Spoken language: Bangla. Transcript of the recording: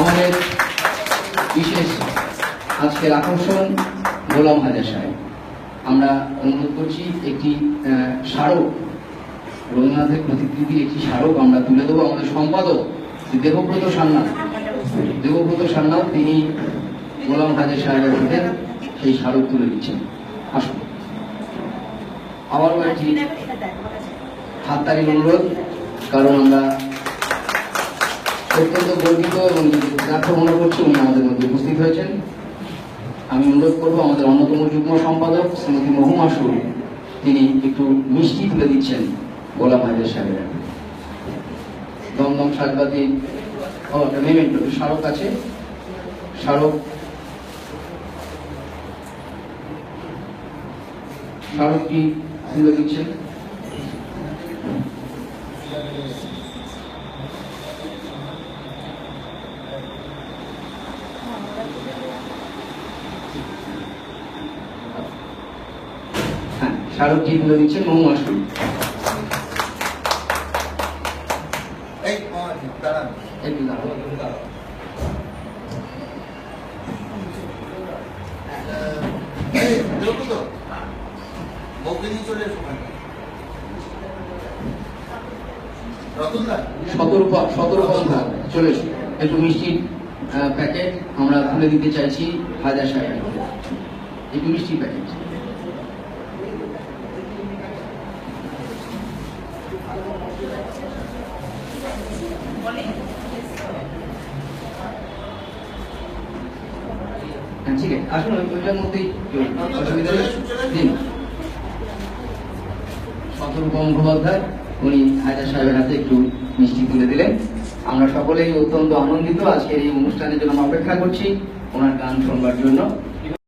আমাদের বিশেষ আজকের আকর্ষণ গোলাম হাজার সাহেব। আমরা অনুরোধ করছি, একটি স্মারক, রবীন্দ্রনাথের প্রতিকৃতির একটি স্মারক আমরা তুলে দেবো, আমাদের সম্পাদক দেবব্রত সান্যাল দেবব্রত সান্যাল তিনি গোলাম হাজার সাহেবের হাতে সেই স্মারক তুলে দিচ্ছেন। আসুন। আবারও একটি হাততালির অনুরোধ, কারণ আমরা অত্যন্ত গর্বিত এবং ব্যর্থ মনে করছি উনি আমাদের মধ্যে উপস্থিত হয়েছেন। আমি অনুরোধ করব আমাদের অন্যতম যুগ্ম সম্পাদক শ্রীমতী মহুমা সুর, তিনি একটু মিষ্টি তুলে দিচ্ছেন গোলাম হাজার সাহেবের। দমদম ও মেমেন্টো স্মারক আছে। স্মারক। স্মারকটি তুলে দিচ্ছেন হ্যাঁ স্মারকটি তুলে দিচ্ছেন মহুমা সুর এই আমার দাঁড়ান একটু দাঁড়াও। এই দেখো তো। বউকে নিয়ে চলে একটু মিষ্টির প্যাকেট আমরা তুলে দিতে চাইছি হাজার সাহেব একটু মিষ্টির প্যাকেট হাতে একটু মিষ্টি তুলে দিলেন। আমরা সকলেই অত্যন্ত আনন্দিত। আজকের এই অনুষ্ঠানের জন্য অপেক্ষা করছি। ওনার গান শুনবার জন্য।